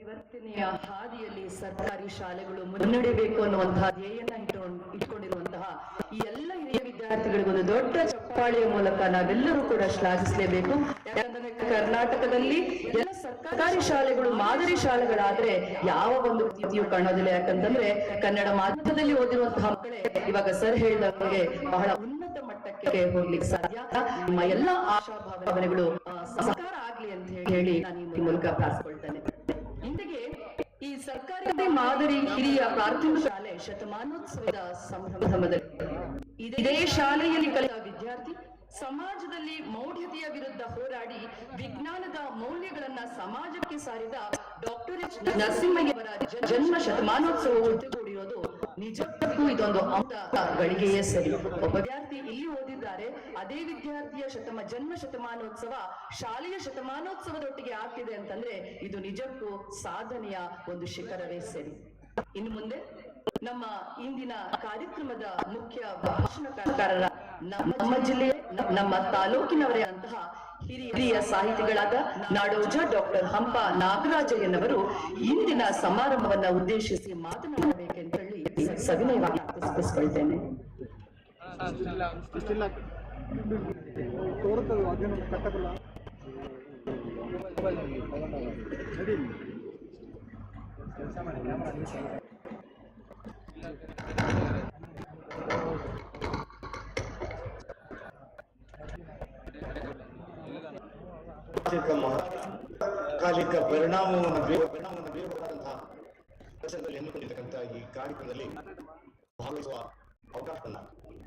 ಪರಿವರ್ತನೆಯ ಹಾದಿಯಲ್ಲಿ ಸರ್ಕಾರಿ ಶಾಲೆಗಳು ಮುನ್ನಡೆಯಬೇಕು ಅನ್ನುವಂತಹ ಧ್ಯೇಯನ ಇಟ್ಕೊಂಡ್- ಇಟ್ಕೊಂಡಿರುವಂತಹ ಈ ಎಲ್ಲ ಹಿರಿಯ ವಿದ್ಯಾರ್ಥಿಗಳಿಗೆ ಒಂದು ದೊಡ್ಡ ಚಪ್ಪಾಳೆಯ ಮೂಲಕ ನಾವೆಲ್ಲರೂ ಕೂಡ ಶ್ಲಾಘಿಸಲೇಬೇಕು. ಯಾಕಂದ್ರೆ ಕರ್ನಾಟಕದಲ್ಲಿ ಎಲ್ಲ ಸರ್ಕಾರಿ ಶಾಲೆಗಳು ಮಾದರಿ ಶಾಲೆಗಳಾದ್ರೆ ಯಾವ ಒಂದು ರೀತಿಯೂ ಕಾಣೋದಿಲ್ಲ. ಯಾಕಂತಂದ್ರೆ ಕನ್ನಡ ಮಾಧ್ಯಮದಲ್ಲಿ ಓದಿರುವಂತಹ ಮಕ್ಕಳೇ ಇವಾಗ ಸರ್ ಹೇಳಿದವರಿಗೆ ಬಹಳ ಉನ್ನತ ಮಟ್ಟಕ್ಕೆ ಹೋಗ್ಲಿಕ್ಕೆ ಸಾಧ್ಯ. ನಿಮ್ಮ ಎಲ್ಲ ಆಶಾ ಭಾವನೆಗಳು ಆಗ್ಲಿ ಅಂತ ಹೇಳಿ ನಾನು ಈ ಮೂಲಕ ಪ್ರಾರ್ಥಿಸ್ಕೊಳ್ತೇನೆ ಮಾದರಿ ಹಿರಿಯ ಪ್ರಾಥಮಿಕ ಶಾಲೆ ಶತಮಾನೋತ್ಸವದ ಸಂಭ್ರಮದಲ್ಲಿ. ಇದೇ ಶಾಲೆಯಲ್ಲಿ ಕಲಿತ ವಿದ್ಯಾರ್ಥಿ ಸಮಾಜದಲ್ಲಿ ಮೌಢ್ಯತೆಯ ವಿರುದ್ಧ ಹೋರಾಡಿ ವಿಜ್ಞಾನದ ಮೌಲ್ಯಗಳನ್ನ ಸಮಾಜಕ್ಕೆ ಸಾರಿದ ಡಾಕ್ಟರ್ ಎಚ್ ನರಸಿಂಹಯ್ಯವರ ಜನ್ಮ ಶತಮಾನೋತ್ಸವ ಒಟ್ಟುಗೂಡಿರೋದು ನಿಜಕ್ಕೂ ಇದೊಂದು ಅಮೃತ ಗಳಿಗೆಯೇ ಸರಿ. ಒಬ್ಬ ವಿದ್ಯಾರ್ಥಿ ಇಲ್ಲಿ ಅದೇ ವಿದ್ಯಾರ್ಥಿಯ ಶತಮ, ಜನ್ಮ ಶತಮಾನೋತ್ಸವ ಶಾಲೆಯ ಶತಮಾನೋತ್ಸವದೊಟ್ಟಿಗೆ ಆಗ್ತಿದೆ ಅಂತಂದ್ರೆ ಇದು ನಿಜಕ್ಕೂ ಸಾಧನೆಯ ಒಂದು ಶಿಖರವೇ ಸರಿ. ಇನ್ನು ಮುಂದೆ ನಮ್ಮ ಇಂದಿನ ಕಾರ್ಯಕ್ರಮದ ಮುಖ್ಯ ಭಾಷಣಕಾರರ ನಮ್ಮ ಜಿಲ್ಲೆ, ನಮ್ಮ ತಾಲೂಕಿನವರೇ ಅಂತಹ ಹಿರಿಯ ಸಾಹಿತಿಗಳಾದ ನಾಡೋಜ ಡಾಕ್ಟರ್ ಹಂಪ ನಾಗರಾಜಯ್ಯನವರು ಇಂದಿನ ಸಮಾರಂಭವನ್ನ ಉದ್ದೇಶಿಸಿ ಮಾತನಾಡಬೇಕೆಂತ ಹೇಳಿ ಸವಿನಯವಾಗಿ ಪ್ರಾರ್ಥಿಸಿಕೊಳ್ತೇನೆ ಇಷ್ಟಿಲ್ಲ. ತೋರುತ್ತದೆ ಅದೇನು ಕಟ್ಟಬಲ್ಲ? ನಡಿ ಸಾಮಾಜಿಕ ಕಾಲಿಕ ಪರಿಣಾಮವನ್ನು ಪರಿಣಾಮವನ್ನು ಬೀರಬಹುದಾದಂತಹ ಕೆಲಸದಲ್ಲಿ ಈ ಕಾರ್ಯಕ್ರಮದಲ್ಲಿ ಭಾಗವಹಿಸುವ ಅವಕಾಶವನ್ನ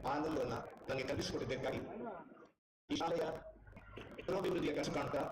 ಆನಂದವನ್ನ ನನಗೆ ಕಲ್ಪಿಸಿಕೊಟ್ಟಿದ್ದಕ್ಕಾಗಿ ಈ ಶಾಲೆಯ ಪುರೋಭಿವೃದ್ಧಿಯ ಕನಸು ಕಾಣ್ತಾ